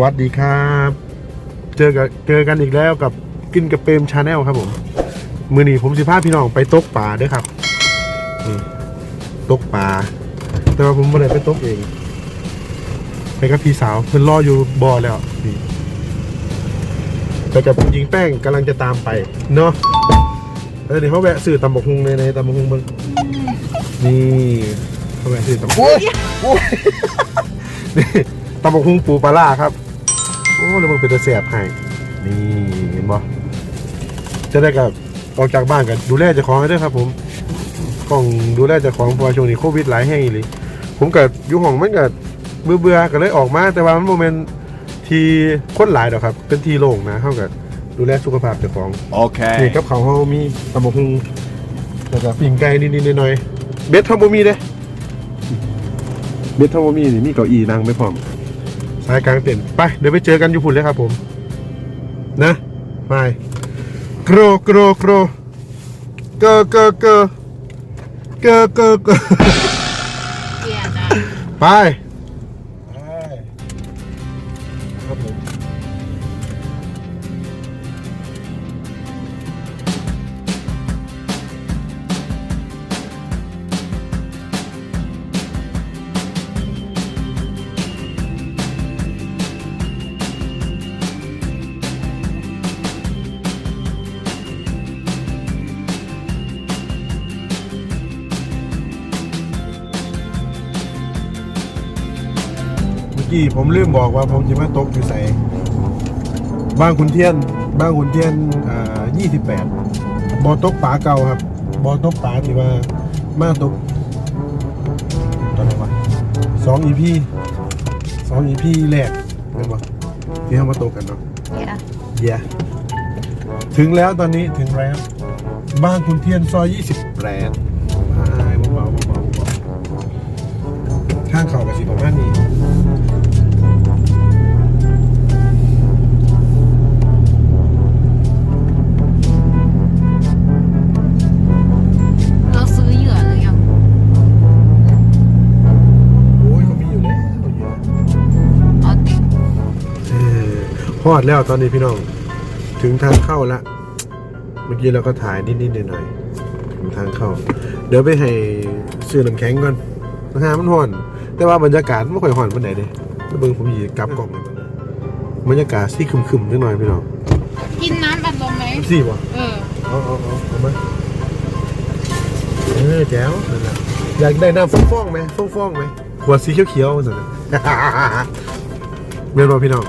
วัสดีครับ เจอกับเจอกันอีกแล้วกับกินกับเปรมชาแนลครับผม มือนี้ผมสิพาพี่น้องไปตกปลาด้วยครับตกปลาแต่ว่าผมไม่ได้ไปตกเอง ไปกับพี่สาวเพิ่นรออยู่บ่อแล้วนี่ไปกับหญิงแป้งกำลังจะตามไป เนาะแล้วเดี๋ยวเขาแวะซื้อตำบกฮุงในในตำบกฮุงมึงนี่เขาแวะซื้อตำบกโอ้ยโอ้ยนี่ ตำบกฮุงปูปลาล่าครับ โอ้แล้วมึงเป็นตะแสบให้นี่เห็นบ่จะได้กับออกจากบ้านกันดูแลเจ้าของให้ด้วยครับ ผมกล้องดูแลเจ้าของเพราะว่าช่วงนี้โควิดหลายแห่งอีหลีผมกับอยู่ห้องมันกับเบื่อเบื่อๆก็เลยออกมา แต่ว่ามันโมเมนทีคนหลายดอกครับ เป็นทีโล่งนะเท่ากับดูแลสุขภาพเจ้าของนี่ Okay. กับเขาวเฮามีตำบักหุ่งแล้วก็ปิ้งไก่นิดๆหน่อยๆเบ็ดเท่าบ่มีเด้เบ็ดเท่าบ่มีนี่มีเก้าอี้นั่งไม่พร้อม สายกลางเต็นท์ไปเดี๋ยวไปเจอกันอยู่พุ่นเลยครับผม นะไปโกรโกรโกรเกอเกอเกอเกอเกอเกอเกลียดอะไปไป กี้ผมลืมบอกว่าผมจะมาตกอยู่ใส่บ้านคุณเทียนบ้านคุณเทียนอ่า28บ่อตกปลาเก่าครับบ่อตกปลาที่ว่ามาตกตอนไหนวะสองอีพีสองอีพีแรกเป็นปะที่เขามาตกกันเนาะเกลียดอะเย้ถึงแล้วตอนนี้ถึงแล้วบ้านคุณเทียนซอย28ไปเบาๆเบาๆเบาๆข้างเขากับสิประมาณนี้ อพอดแล้วตอนนี้พี่น้อง ถึงทางเข้าละเมื่อกี้เราก็ถ่ายนิดๆหน่อยๆถึงทางเข้า เดี๋ยวไปให้ซื้อน้ำแข็งก่อนนะฮะมันห่อน แต่ว่าบรรยากาศไม่ค่อยห่อนปานไหนเด้แล้วเบิ่งผมหยีกลับกล่องเลยบรรยากาศซี่ครึมๆนิดหน่อยพี่น้องกินน้ำอัดลมไหมซี่วะเออเอาเอาเอาเอามาเออแจ๋วนั่นแหละอยากได้น้ำฟ่องๆไหมฟ่องๆไหมขวดสีเขียวๆมันสินะเรียนรอพี่น้อง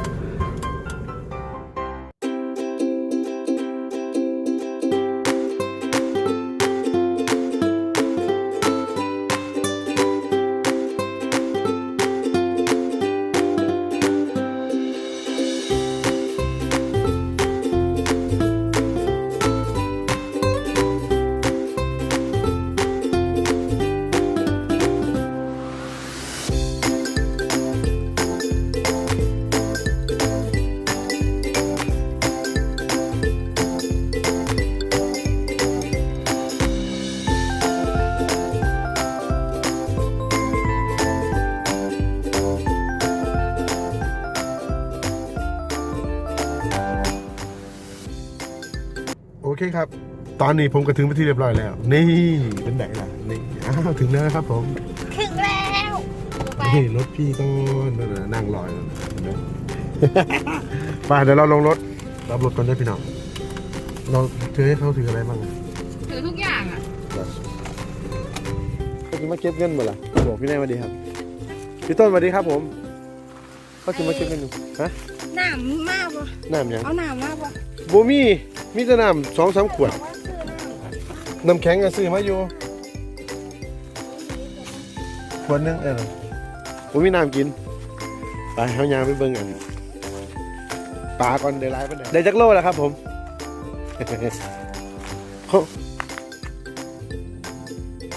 ตอนนี้ผมก็ถึงไปนที่เรียบร้อยแล้ว นี่เป็นไหนล่ะนี่อ้าวถึงแล้วนะครับผมถึงแล้วไปนี่รถพี่ก็นั่นน่ะนั่งรอยนั่นน่ะเห็นไหมไปเดี๋ยวเราลงรถรับรถก่อนได้พี่น้องเราเจอให้เขาถืออะไรบ้างถือทุกอย่างอะเขาจะมาเก็บเงินบ่ล่ะบอกพี่แน่สวัสดีครับพี่ต้นสวัสดีครับผมเขาจะมาเก็บเงินอยู่ฮะหนามมากปะน้ำยังเอาหนามมากปะบูมี่มีแต่น้ำสองสามขวดว่าซื้อห นามน้ำแข็งอะซื้อมาอยู่ขวดหนึงเออผมมีน้ำกิน ไปเขายางไปเบิ่งอันปลาก่อนเดี๋ยวไล่ไปไหนได้จักโลแล้วครับผม เขา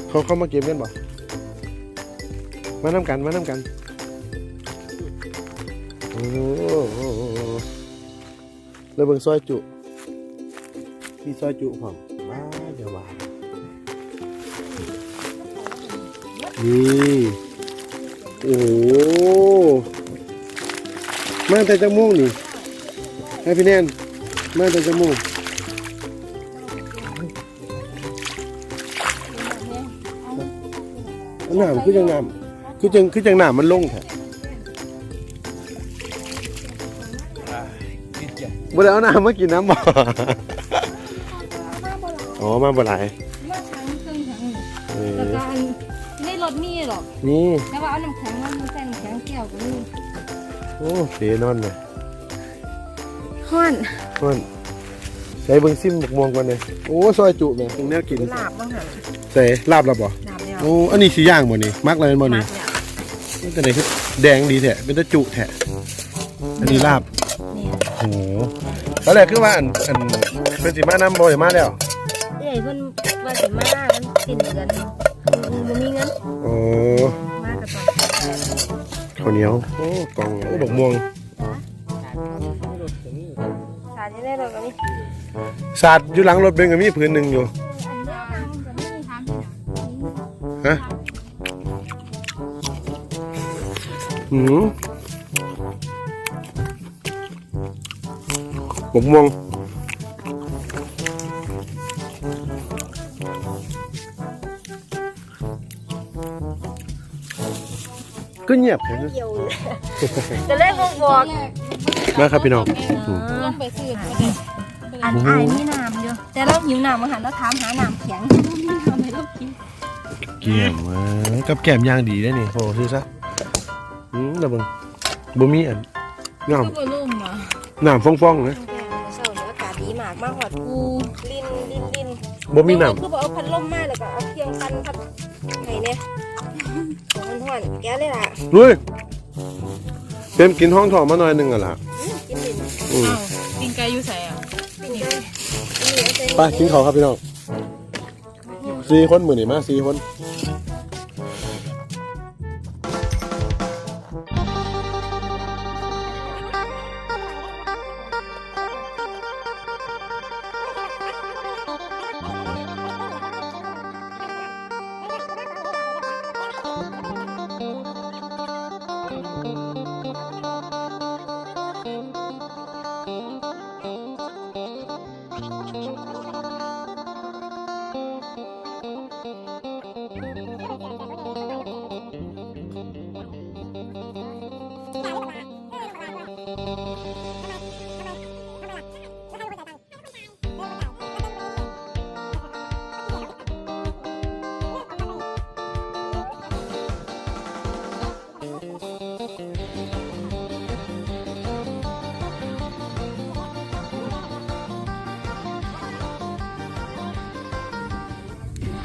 เขาเข้ามาเก็บเงินบ่มาน้ำกันมาน้ำกันโอ้โหแล้วเบิ่งซอยจุ มีซอยจุผมว้ นี่โอ้โหมาแต่จะม่วงนี่ให้พี่แนนมาแต่จะม่วงน้ำคือจังน้ำคือจังคือจังน้ำมันลงแท้บ่ได้เอาน้ำมากินน้ำบ่อ๋อมาบ่หลาย อกนี่แต่ว่าเอาน้ำแข็งมามันใส่น้ำแข็งแก้วก็มีโอ้เดนอนเลยฮ้อนมันใส่เบิ่งซิมบกม่วงก่อนเลยโอ้ซอยจุแม่ตรงแนวกินลาบบ้างหันใส่ลาบแล้วบ่ลาบแล้วโอ้อันนี้สีย่างบ่นี่มักเลยบ่นี่มักแล้วมันแต่ไหนคือแดงดีแท้เป็นตะจุแท้อันนี้ลาบเนี่ยโอ้โหตอนแรกคือว่าอันอันเป็นสิมานำบ่ได้มาแล้วเอ้ยเพิ่นว่าสิมามันสิ้นเดือน มันบ่มีเงินโอ้มาก็ต้องข้าวเหนียวโอ้กล่องโอ้บกม่วงสาดอยู่ในรถก็มีสาดอยู่หลังรถเบนก็มีผืนหนึ่งอยู่ฮะหืมบกม่วง ก็เงียบแค่นั้นเกี่ยวเลยจะเล่นวงบอกมาครับพี่น้องลงไปซื้ออันอายมีน้ำอยู่แต่เราหิวน้ำมาหันเราถามหาน้ำแข็งทำให้เรากินเกี่ยมมากับแก้มย่างดีได้นี่โอ้ซื้อซะอืมแล้วเบิ่งบ่มีอันน้ก็ไปลุ่มอะำน้ำฟ่องๆนะเช้านี้อากาศดีมากมาหอดกูลินลินลินบ่มีน้คือบอกเอาพัดลมมาแล้วก็เอาเพียงคันพัดไงเนี่ยข องมันห่อนแกเลยล่ะำเฮ้ยเต็มกินห้องทองมาหน่อยหนึงอะล่ะกินดินอืมกินไก่อยู่ใส่อะกินได้อันนี้เอาใส่ไปกินข้าวครับพี่น้องสี่คนมื้อนี้มาสี่คน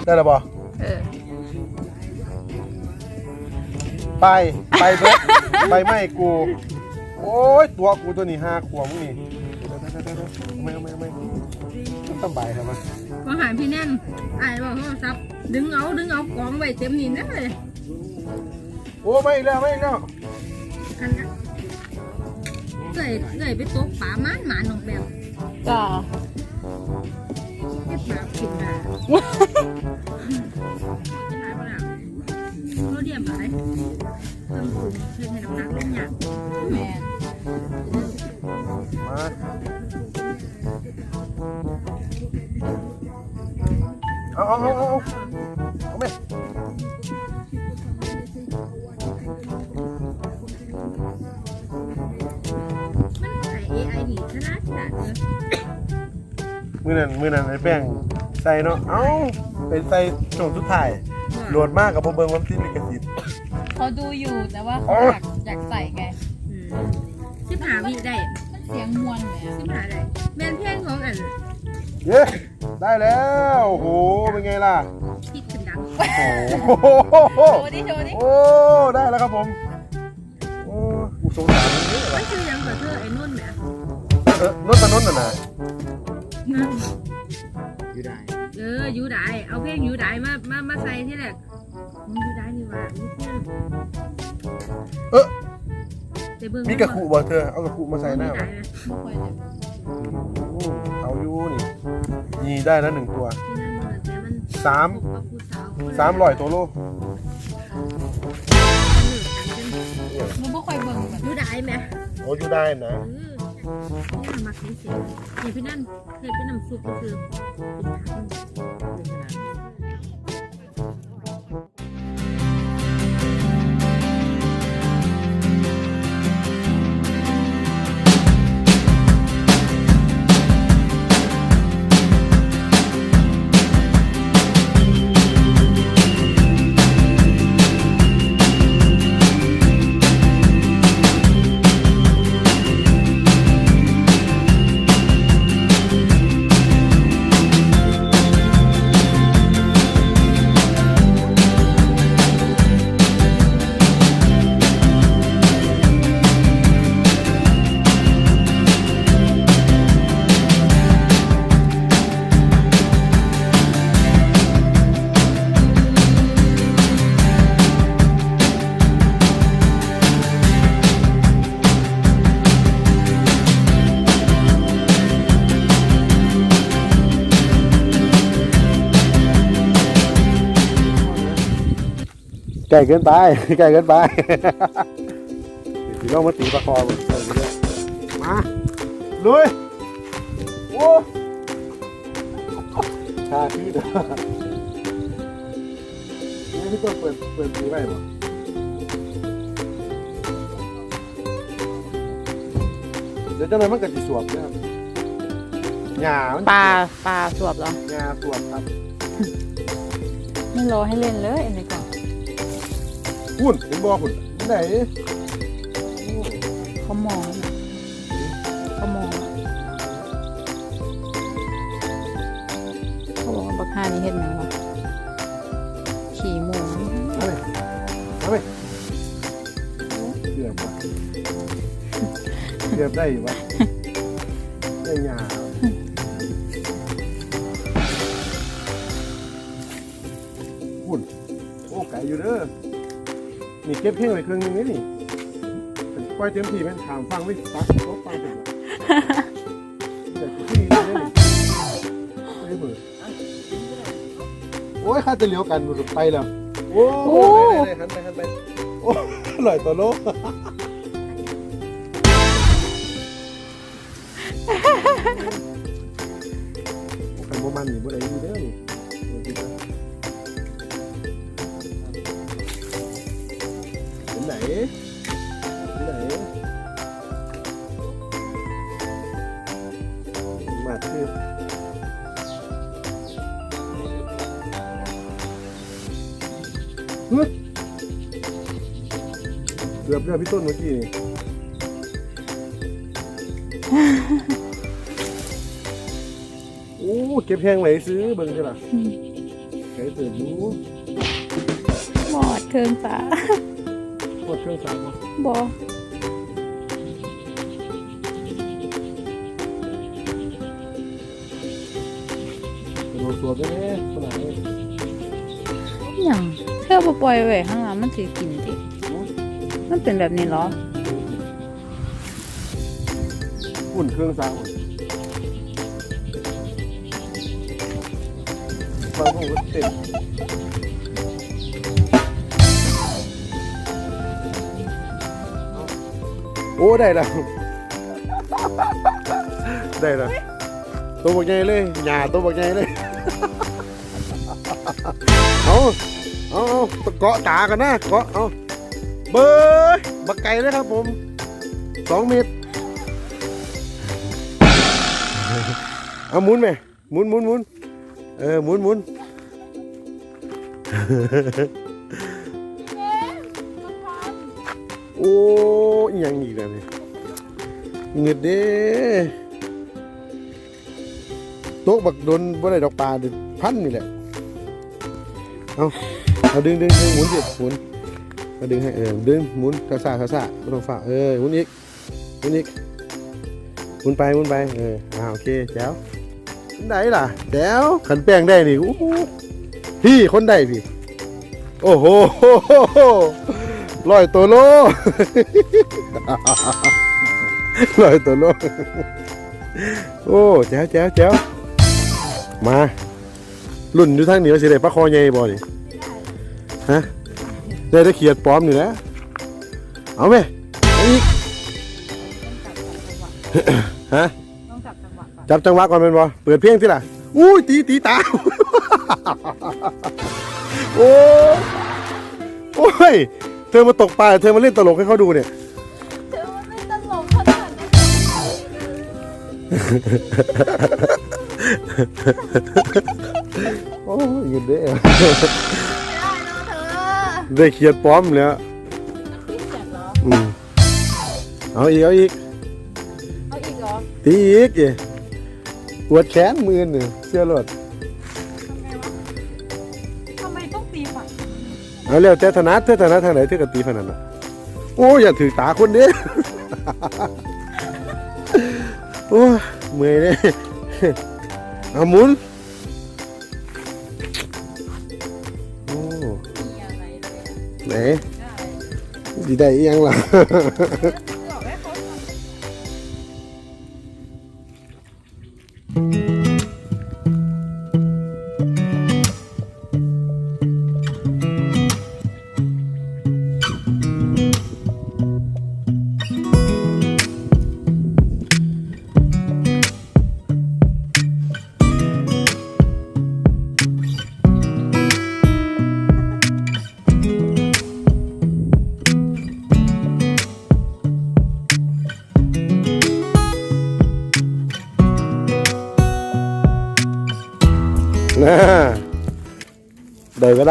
ได้แล้วบ่เออไปไปเบิดไปไม่กู โอ้ยตัวกูตัวนี้ห้าขวบมึงนี่เดี๋ยวๆๆๆไม่ไม่ไม่สบายครับมันมาหาพี่แน่นไอ้บอกเขาซับดึงเอาดึงเอากองไว้เต็มนี่นะเลยโอ้ไม่อีกแล้วไม่อีกแล้วคันนั้นเกยเกยไปตกป่าหมานหมาหนองแบบจ้า ราเดียบหลายทำสูงเพื่อให้น้ำหนักลงอย่างแม่มาเอาเอาเอาเอาเอาไหมมันใส่ AI ดีขนาดขนาดเลย มือนั้นมือนั้นไอ้แป้ง ใส่เนาะ เอ้าไปใส่ช่วงสุดท้ายโหลดมากกับพวกเบิ้งวันที่ลิขสิทธิ์เขาดูอยู่แต่ว่าเขาอยากอยากใส่ไงสิบหาวิได้เสียงมวนไหมสิบหาได้แม่นเพลงของอันเย้ได้แล้วโอ้โหเป็นไงล่ะฮิตขึ้นดังโอ้โหโชว์ดิโชว์ดิโอ้ได้แล้วครับผมโอ้กูสงสารมันเยอะมันคือยังกับเธอไอ้นุ่นแหมเออนนท์ตะนนท์น่ะนะ เออยูได้เอาเพลงยูได้มามามาใส่ที่แรกมึงยูได้นี่ว่านี่เพื่อนเออแต่เบิ่งมีกระคุบ่เธอเอากระคุมาใส่หน้ายูวะได้นะไม่ค่อยเลยอืมเอาอยู่นี่ยีได้แล้วหนึ่งตัวที่นั่นมันแต่มันสามปลูกกับผู้สาวคนละสามร้อยตัวโลอันหนึ่งอันเป็นมึงไม่ค่อยเบิ่งเหมือนยูได้ไหมโอ้อยู่ได้นะเออนี่มาคิดเสียเนี่ยพี่นั่นเคยเป็นน้ำซุปก็คือ ไก่เกินไปไก่เกินไปพี่น้องมาตีปลาคอมามาลุยโอ้ชาที่เด้อนี่พี่ตัวเปิดเปิดตีไว้บ่เดี๋ยวเจ้าหน่อยมันก็จะสวบนะครับหญ้ามันปลาปลาสวบเหรอหญ้าสวบครับ ไม่รอให้เล่นเลยอันนี้ก่อน หุ่นเห็นบ่หุ่นที่ไหนเขามองนะเขามองอะเขาบอกว่าบักฮานี่เห็นไหมวะขี่หมูเอาไปเอาไปเกือบว่ะเกือบได้อยู่วะได้หญ้าหุ่นโอ้ไก่อยู่เด้อ นี่เก็บเพียงไว้ครึ่งหนึงนี่นี่เป็นปล่อยเต็มที่แม่นถามฟังไม่ปักโต๊ะฟังเป็นบ่เดี๋ยวที่นี่ได้นี่ไม่เบื่อโอ้ยข้าจะเลี้ยวกันหมดไปแล้ว โอ้ได้ได้ได้หันไปหันไปโอ้อร่อยตัวโลกันโมมันนี่บ่ได้อยู่เด้อ เห็นไหนเห็นไหนมาคือฮึเกือบเรือพี่ต้นเมื่อกี้นี่โอ้เก็บแพงไหนซื้อเบิ่งใช่ล่ะไก่เติบอยู่หมอดเทิงปลา หมดเครื่องสามบ่บอกระโดดสวดได้ไหมขนาดนี้อย่างเธอบ่ปล่อยไว้ข้างหลังมันถือกินดิมันเป็นแบบนี้เหรอหุ่นเครื่องสามฟังของรถเต็ม โอ้ได้แล้ว ได้แล้วตัวบักใหญ่เลยหญ้าตัวบักใหญ่เลยเอาเอาเอาเกาะตากันนะเกาะเอาเบยบักไก่เลยครับผมสองเมตรเอาหมุนไหมหมุนหมุนหมุนเออหมุนหมุน โอ้ยยังอีกแล้วเนี่ยเงืดเด้โต๊ะบักโดนบ่ได้ดอกปลาเด็ดพันนี่แหละ เอาเอาดึงดึงดึงหมุนสิหมุนเอาดึงให้เออดึงหมุนกระซ่ากระซ่าไม่ต้องฝ่าเออหมุนอีกหมุนอีกหมุนไปหมุนไปเอออ่าโอเคแจ๋วคนใดล่ะแจ๋วขันแป้งได้นี่โอ้โหพี่คนใดพี่โอ้โห ลอยตัวโลลอยตัวโลโอ้แจ๋วแจ๋วแจ๋วมารุ่นอยู่ทางเหนือสิได้ปลาคอใหญ่บ่นี่ฮะได้ได้เขียดปลอมนี่แหละเอาไหมอีกฮะต้องจับจังหวะก่อนจับจังหวะก่อนเป็นบ่เปิดเพลงที่ล่ะอุ้ยตีตีตาโอ้ยโอ้ย เธอมาตกปลาเธอมาเล่นตลกให้เขาดูเนี่ย เธอมันไม่ตลกขนาดนั้นโอ้ยหยุดเด้อได้เนาะเธอได้เขียดป้อมแล้วพี่เสียเหรอ อืมเอาอีกเอาอีกเอาอีกเหรอตีอีกเอ้ปวดแขนมือหนึ่งเสื้อรถ เอาแล้วแต่ถนัดเธอถนัดทางไหนเธอก็ตีฝันนั้นน่ะโอ้ยอย่าถือตาคนเด้อโอ้ยเมื่อยเด้เอาหมุนโอ้มีอะไรเลยไหนดีได้อีหยังล่ะ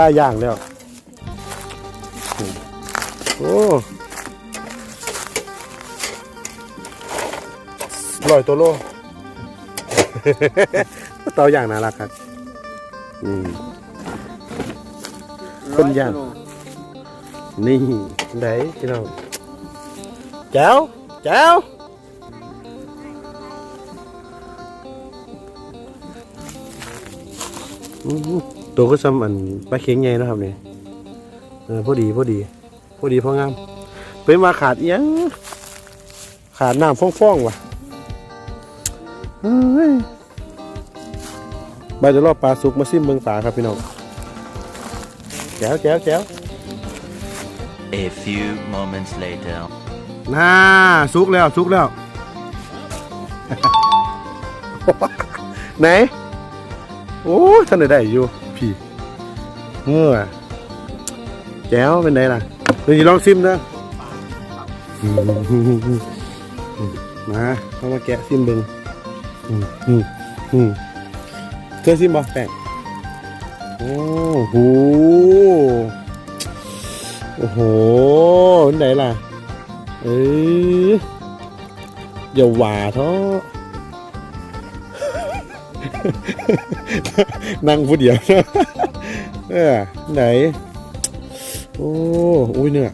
ลาย่างแล้ว โอ้ลอยตัวโลเตาย่างน่ารักครับอืมคนย่าง นี่ไหนพี่น้องแจ้วแจ้วอื้อหือ ตัวก็ซ้ำอันปลาเค็งใหญ่นะครับเนี่ยเออพอดีพอดีพอดีพองามเป็นมาขาดเอียงขาดน้ำฟ่องๆว่ะเอ้ยใบจะรอบปลาสุกมาซิมเบิงปลาครับพี่น้องแจ๋วแจ๋วแจ๋ว A few moments later. น่าสุกแล้วสุกแล้ว ไหน โอ้ยท่านได้ได้อยู่ พี่เมื่อแจ๋วเป็นไงล่ะเดี๋ยวนี้ลองซิมนะอืมมาเข้ามาแกะซิม เออืมอืมเคยซิมบ่แป้งโอ้โอ้โหเนี่ยอย่าหน โอ้อุ้ยเนื้อ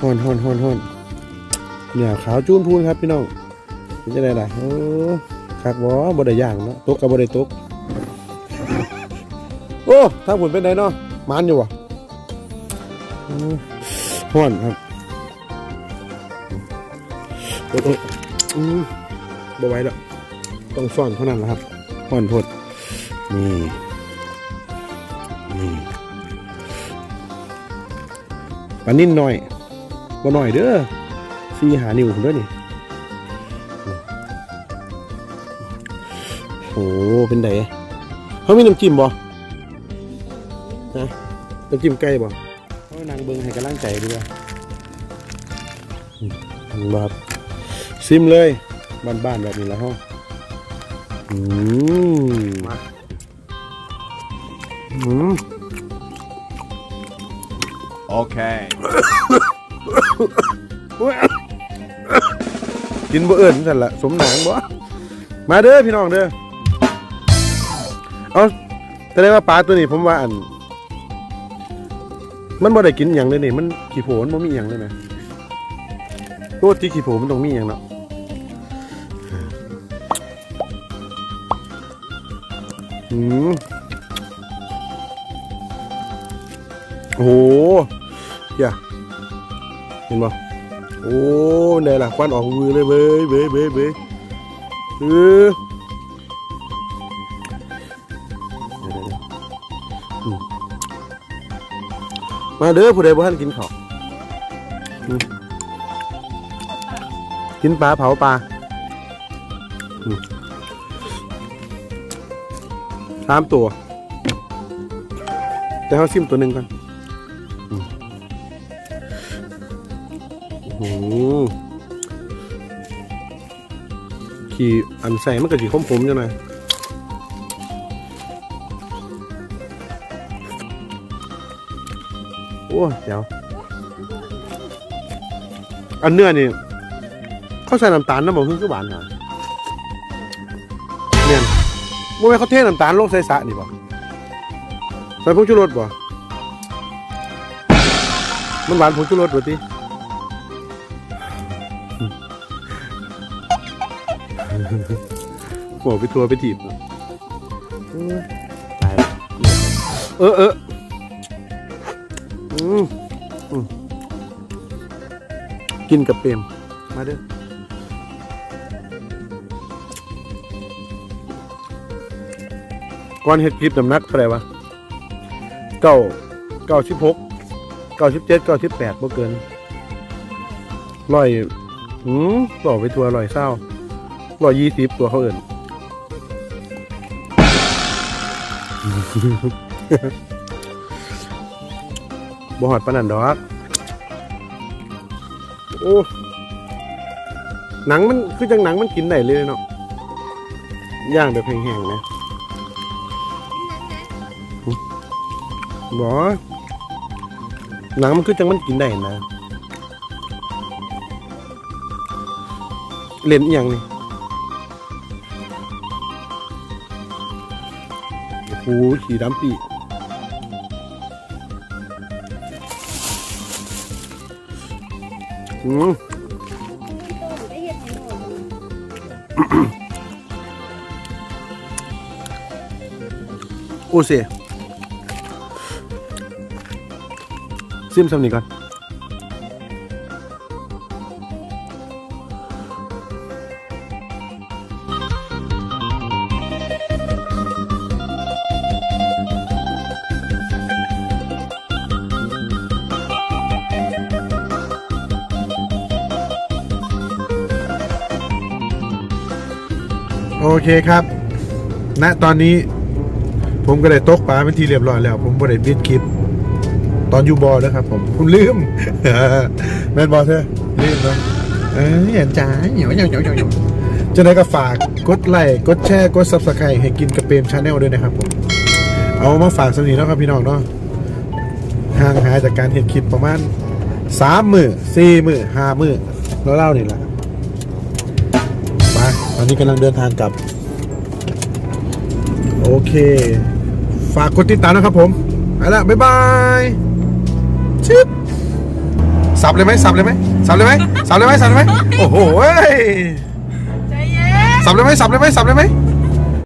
ฮอนฮอนฮอนฮอนเนื้อขาวจูนพูนครับพี่น้องเป็นจะได้ล่ะโอ้คักบ่บ่ได้ย่างเนาะตกกับบ่ได้ตกโอ้ทางผุนเป็นไงเนาะมันอยู่วะอืมฮ้อนครับโอ้โหอืมบ่ไหวแล้วต้องซ่อนเท่านั้นแหละครับห่อนพดนี่ ปลานิ่นหน่อยบ่หน่อยเด้อซีหานิ้วผมด้วยนี่โอ้โหเป็นไดเขามีน้ำจิ้มบ่ฮะน้ำจิ้มไก่บ่เขานางเบิงให้กำลังใจดีกว่าอืมบ่ครับซิมเลยบ้านๆแบบนี้แล้วห้องอืมอืม Okay. กินบ่เอิญสั่นละสมหนังบ่มาเด้อพี่น้องเด้อเอาแต่ได้ว่าปลาตัวนี้ผมว่าอัน มันบ่ได้กินอย่างเลยนี่ มันขี้โผมันบ่มีอย่างเลยนะตัวที่ขี้โผมันต้องมีอย่างเนาะอืมโอ้โห อย่าเห็นบ่โอ้ได้ล่ะควันออกมือเลยเบ้ยเบ้ยเบ้ยเบ้ยเออมาเด้อผู้ใดบ่ทันกินข้าวอืมกินปลาเผาปลาสามตัว แต่เขาซิมตัวหนึ่งก่อน ขี่อันใส่มันก็สีขมๆจังหน่อยโอ้เดี๋ยวอันเนื้อนี่เขาใส่น้ำตาลน้ำมันขึ้นคือหวานหาเนี่ยเมื่อไเขาเทน้ำตาลลงใส่สะนี่บ่ใส่ผงชูรสบ่มันหวานผงชูรสบ่ติ โอ้ไปทัวร์ไปถีบเนอะตายละเออเอออืมกินกับเปรมมาเด้อก่อนเฮ็ดคลิปน้ำหนักเท่าไหร่วะเก้าเก้าสิบหกเก้าสิบเจ็ดเก้าสิบแปดบ่เกินร้อยหืมต่อไปทัวร้อยเศร้า ร้อยยี่สิบตัวเขาเอิ่นบ่หอดปานนันดอกโอ้หนังมันคือจังหนังมันกินได้เลยเนาะย่างแบบแห้งๆนะบอหนังมันคือจังมันกินได้นะเล่นอหย่างนี่ โอ้ขี่ดำปีอืมโอเซซิมสำนีก่อน เคครับ ณ ตอนนี้ ผมก็ได้ตกปลาเป็นที่เรียบร้อยแล้ว ผมบ่ได้ปิดคลิป ตอนอยู่บอแล้วครับ ผมผมลืมแม่นบอเธอลืมเนาะเอ้ยอย่าจ้าเหนียวเหนียวเหนียวเหนียวจะได้ก็ฝากกดไลค์กดแชร์กดซับสไครต์ให้กินกระเปรมชาแนลด้วยนะครับผม เอามาฝากสนิทแล้วครับพี่น้องเนาะห่างหายจากการเห็นคลิปประมาณสามมือสี่มือห้ามือแล้วเล่านี่แหละ ตอนนี้กำลังเดินทางกลับ โอเค ฝากกดติดตามนะครับผมไปละบ๊ายบายชิปสับเลยไหมสับเลยไหมสับเลยไหมสับเลยไหมสับเลยไหมโอ้โหเว้ยใจเย็นสับเลยไหมสับเลยไหมสับเลยไหม